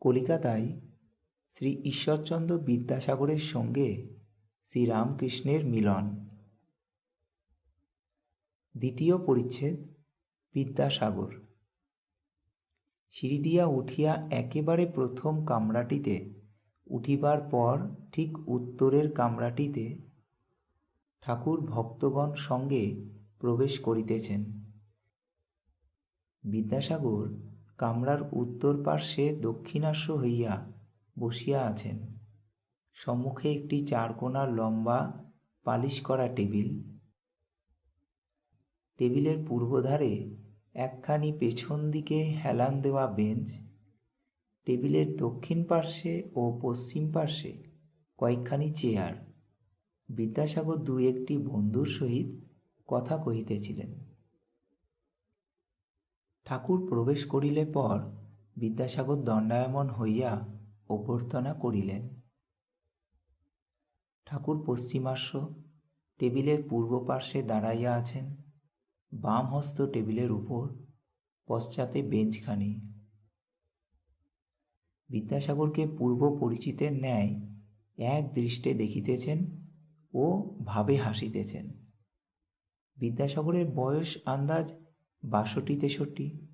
কলিকাতায় শ্রী ঈশ্বরচন্দ্র বিদ্যাসাগরের সঙ্গে শ্রীরামকৃষ্ণের মিলন। দ্বিতীয় পরিচ্ছেদ, বিদ্যাসাগর। সিঁড়ি দিয়া উঠিয়া একেবারে প্রথম কামরাটিতে উঠিবার পর ঠিক উত্তরের কামরাটিতে ঠাকুর ভক্তগণ সঙ্গে প্রবেশ করিতেছেন। বিদ্যাসাগর কামরার উত্তর পার্শ্বে দক্ষিণাস্য হইয়া বসিয়া আছেন। সম্মুখে একটি চারকোনা লম্বা পালিশ করা টেবিল। টেবিলের পূর্বধারে একখানি পেছন দিকে হেলান দেওয়া বেঞ্চ। টেবিলের দক্ষিণ পার্শ্বে ও পশ্চিম পার্শ্বে কয়েকখানি চেয়ার। বিদ্যাসাগর দু একটি বন্ধুর সহিত কথা কহিতেছিলেন। ঠাকুর প্রবেশ করিলে পর বিদ্যাসাগর দণ্ডায়মন হইয়া অভ্যর্থনা করিলেন। ঠাকুর পশ্চিমাস্য টেবিলের পূর্ব পার্শ্বে দাঁড়াইয়া আছেন। বাম হস্ত টেবিলের উপর পশ্চাতে বেঞ্চখানি। বিদ্যাসাগরকে পূর্ব পরিচিতের ন্যায় এক দৃষ্টে দেখিতেছেন ও ভাবে হাসিতেছেন। বিদ্যাসাগরের বয়স আন্দাজ বাষট্টি তেষট্টি।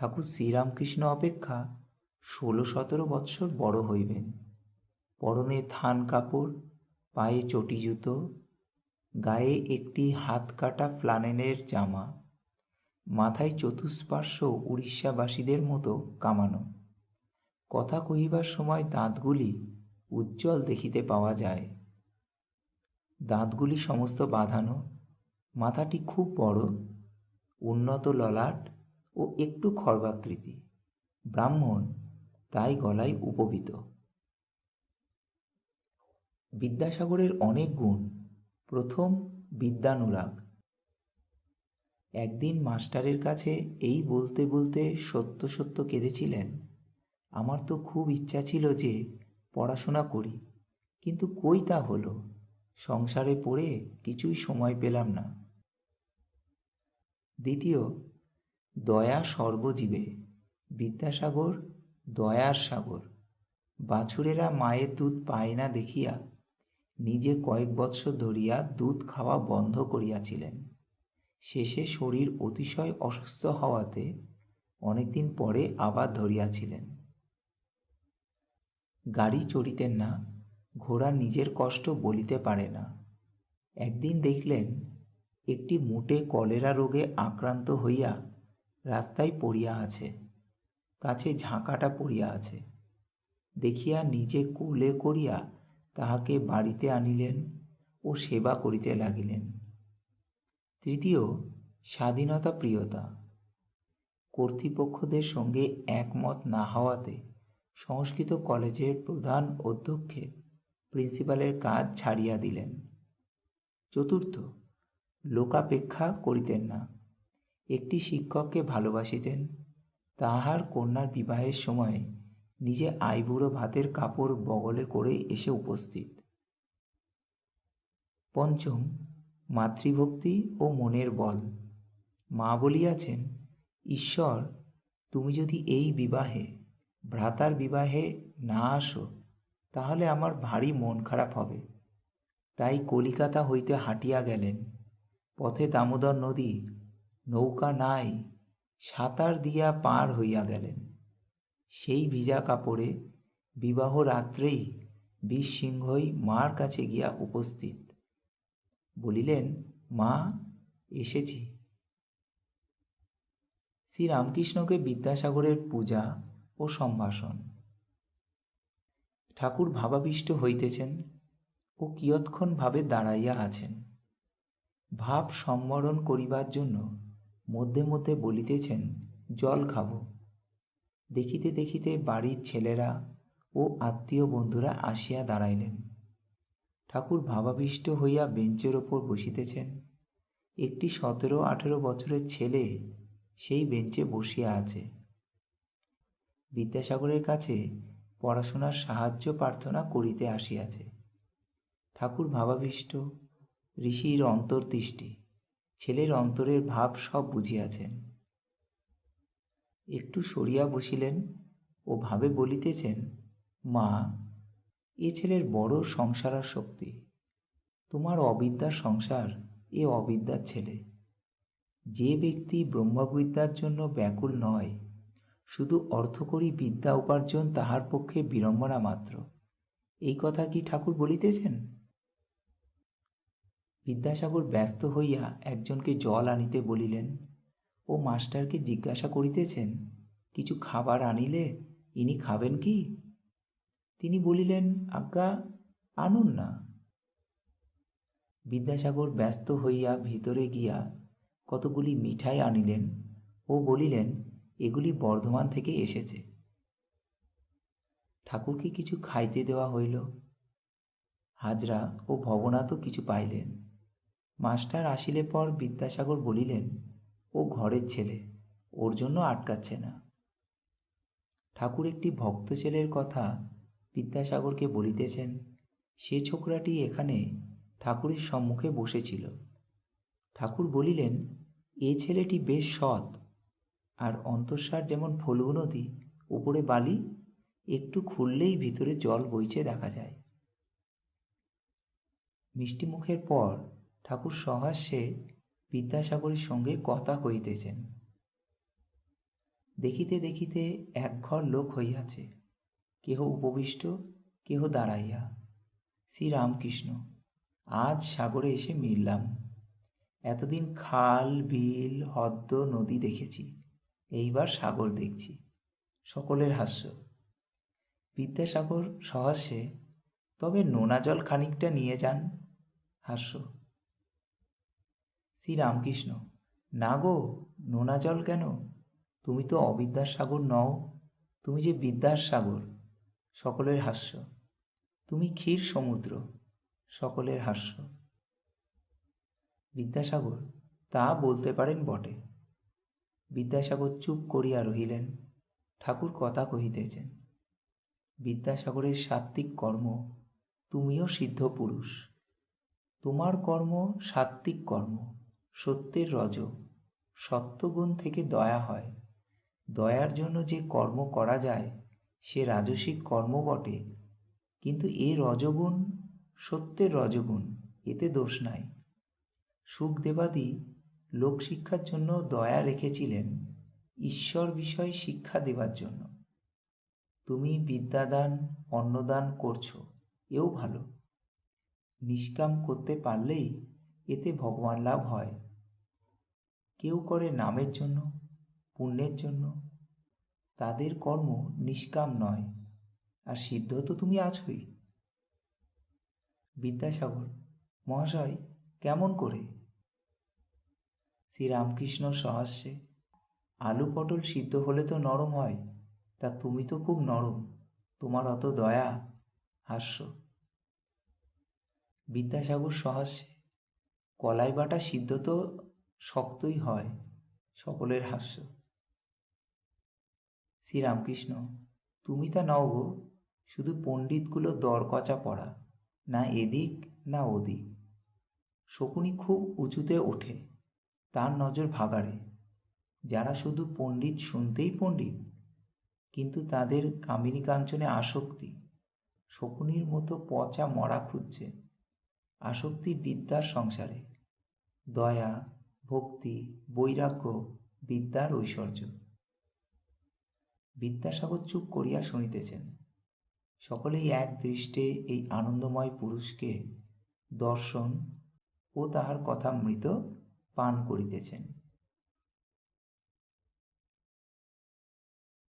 ঠাকুর শ্রীরামকৃষ্ণ অপেক্ষা ষোলো সতেরো বৎসর বড় হইবেন। পরনে থান কাপড়, পায়ে চটি জুতো, গায়ে একটি হাত কাটা ফ্লানেনের জামা, মাথায় চতুষ্পার্শ্ব উড়িষ্যাবাসীদের মতো কামানো। কথা কহিবার সময় দাঁতগুলি উজ্জ্বল দেখিতে পাওয়া যায়। দাঁতগুলি সমস্ত বাঁধানো, মাথাটি খুব বড়, উন্নত ললাট ও একটু খর্বাকৃতি। ব্রাহ্মণ তাই গলায় উপবিত। বিদ্যাসাগরের অনেক গুণ। প্রথম বিদ্যানুরাগ। একদিন মাস্টারের কাছে এই বলতে বলতে সত্য সত্য কেঁদেছিলেন, আমার তো খুব ইচ্ছা ছিল যে পড়াশোনা করি, কিন্তু কই তা হলো? সংসারে পড়ে কিছুই সময় পেলাম না। দ্বিতীয় দয়া সর্বজীবে, বিদ্যাসাগর দয়ার সাগর। বাছুরেরা মায়ের দুধ পায় না দেখিয়া, নিজে কয়েক বৎসর ধরিয়া দুধ খাওয়া বন্ধ করিয়াছিলেন। শেষে শরীর অতিশয় অসুস্থ হওয়াতে অনেকদিন পরে আবার ধরিয়াছিলেন। গাড়ি চড়িতেন না, ঘোড়া নিজের কষ্ট বলিতে পারে না। একদিন দেখলেন, একটি মুটে কলেরা রোগে আক্রান্ত হইয়া রাস্তায় পড়িয়া আছে, কাছে ঝাঁকাটা পড়িয়া আছে। দেখিয়া নিজে কোলে করিয়া তাহাকে বাড়িতে আনিলেন ও সেবা করিতে লাগিলেন। তৃতীয়, স্বাধীনতা প্রিয়তা। কর্তৃপক্ষদের সঙ্গে একমত না হওয়াতে সংস্কৃত কলেজের প্রধান অধ্যক্ষে প্রিন্সিপালের কাজ ছাড়িয়া দিলেন। চতুর্থ, লোকাপেক্ষা করিতেন না। একটি শিক্ষককে ভালোবাসিতেন। তাহার কন্যার বিবাহের সময় নিজে আইবুড়ো ভাতের কাপড় বগলে করে এসে উপস্থিত। পঞ্চম, মাতৃভক্তি ও মনের বল। মা বলিয়াছেন, ঈশ্বর, তুমি যদি এই বিবাহে, ভ্রাতার বিবাহে না আসো, তাহলে আমার ভারী মন খারাপ হবে তাই কলিকাতা হইতে হাঁটিয়া গেলেন। পথে দামোদর নদী নৌকা নাই, সাঁতার দিয়া পার হইয়া গেলেন। সেই ভিজা কাপড়ে বিবাহ রাত্রেই বিষ সিংহই মার কাছে গিয়া উপস্থিত। বলিলেন, মা, এসেছি। শ্রীরামকৃষ্ণকে বিদ্যাসাগরের পূজা ও সম্ভাষণ। ঠাকুর ভাবাবিষ্ট হইতেছেন ও কিয়ৎক্ষণ ভাবে দাঁড়াইয়া আছেন। ভাব সম্বরণ করিবার জন্য মধ্যে মধ্যে বলিতেছেন, জল খাব। দেখিতে দেখিতে বাড়ির ছেলেরা ও আত্মীয় বন্ধুরা আসিয়া দাঁড়াইলেন। ঠাকুর ভাবাবিষ্ট হইয়া বেঞ্চের ওপর বসিতেছেন। একটি সতেরো আঠেরো বছরের ছেলে সেই বেঞ্চে বসিয়া আছে। বিদ্যাসাগরের কাছে পড়াশোনার সাহায্য প্রার্থনা করিতে আসিয়াছে। ঠাকুর ভাবাবিষ্ট, ঋষির অন্তর্দৃষ্টি ছেলের অন্তরের ভাব সব বুঝিয়াছেন একটু সরিয়া বসিলেন ও ভাবে বলিতেছেন, মা, এ ছেলের বড় সংসারার শক্তি। তোমার অবিদ্যার সংসার এ অবিদ্যার ছেলে। যে ব্যক্তি ব্রহ্মবিদ্যার জন্য ব্যাকুল নয়, শুধু অর্থকরী বিদ্যা উপার্জন তাহার পক্ষে বিড়ম্বনা মাত্র। এই কথা কি ঠাকুর বলিতেছেন? বিদ্যাসাগর ব্যস্ত হইয়া একজনকে জল আনিতে বলিলেন, ও মাস্টারকে জিজ্ঞাসা করিতেছেন, কিছু খাবার আনিলে ইনি খাবেন কি? তিনি বলিলেন, আজ্ঞা, আনুন না। বিদ্যাসাগর ব্যস্ত হইয়া ভিতরে গিয়া কতগুলি মিঠাই আনিলেন। ও বলিলেন, এগুলি বর্ধমান থেকে এসেছে। ঠাকুরকে কিছু খাইতে দেওয়া হইল। হাজরা ও ভবনাথও কিছু পাইলেন। মাস্টার আসিলে পর বিদ্যাসাগর বলিলেন, ও ঘরের ছেলে, ওর জন্য আটকাচ্ছে না। ঠাকুর একটি ভক্ত ছেলের কথা বিদ্যাসাগরকে বলিতেছেন, সে ছোকরাটি এখানে ঠাকুরের সম্মুখে বসেছিল। ঠাকুর বলিলেন, এ ছেলেটি বেশ সৎ, আর অন্তঃসার যেমন ফল্গু নদী, উপরে বালি, একটু খুললেই ভিতরে জল বইছে দেখা যায়। মিষ্টি মুখের পর ঠাকুর সহাস্যে বিদ্যাসাগরের সঙ্গে কথা কহিতেছেন। দেখিতে দেখিতে এক ঘর লোক হইয়াছে, কেহ উপবিষ্ট, কেহ দাঁড়াইয়া। শ্রীরামকৃষ্ণ, আজ সাগরে এসে মিললাম। এতদিন খাল, বিল হদ্দ নদী দেখেছি, এইবার সাগর দেখছি, সকলের হাস্য। বিদ্যাসাগর সহাস্যে, তবে নোনা জল খানিকটা নিয়ে যান, হাস্য। শ্রীরামকৃষ্ণ না গো, নোনা জল কেন? তুমি তো অবিদ্যার সাগর নও। তুমি যে বিদ্যার সাগর, সকলের হাস্য। তুমি ক্ষীর সমুদ্র, সকলের হাস্য। বিদ্যাসাগর, তা বলতে পারেন বটে। বিদ্যাসাগর চুপ করিয়া রহিলেন। ঠাকুর কথা কহিতেছেন, বিদ্যাসাগরের সাত্ত্বিক কর্ম, তুমিও সিদ্ধ পুরুষ তোমার কর্ম সাত্ত্বিক কর্ম। সত্যের রজ, সত্যগুণ থেকে দয়া হয়। দয়ার জন্য যে কর্ম করা যায়, সে রাজসিক কর্ম বটে। কিন্তু এ রজগুণ, সত্যের রজগুণ, এতে দোষ নাই। সুখদেবাদি লোকশিক্ষার জন্য দয়া রেখেছিলেন, ঈশ্বর বিষয় শিক্ষা দেবার জন্য। তুমি বিদ্যাদান, অন্নদান করছ, এও ভালো। নিষ্কাম করতে পারলেই এতে ভগবান লাভ হয়। কেউ করে নামের জন্য, পুণ্যের জন্য, তাদের কর্ম নিষ্কাম নয়। আর সিদ্ধ তো তুমি আছোই। বিদ্যাসাগর, মহাশয়, কেমন করে? শ্রীরামকৃষ্ণ সহাস্যে আলু পটল সিদ্ধ হলে তো নরম হয়, তা তুমি তো খুব নরম, তোমার অত দয়া, হাস্য। বিদ্যাসাগর সহাস্যে কলাই বাটা সিদ্ধ তো শক্তই হয়, সকলের হাস্য। শ্রীরামকৃষ্ণ, তুমি তা নও গো, শুধু পণ্ডিতগুলো দরকচা পড়া, না এদিক না ওদিক। শকুনি খুব উঁচুতে ওঠে, তার নজর ভাগাড়ে। যারা শুধু পণ্ডিত শুনতেই পণ্ডিত, কিন্তু তাদের কামিনী কাঞ্চনে আসক্তি, শকুনির মতো পচা মরা খুঁজছে, আসক্তি বিদ্যার সংসারে। দয়া, ভক্তি, বৈরাগ্য, বিদ্যার ঐশ্বর্য। বিদ্যাসাগর চুপ করিয়া শুনিতেছেন। সকলেই এক দৃষ্টে এই আনন্দময় পুরুষকে দর্শন ও তাহার কথা মৃত পান করিতেছেন।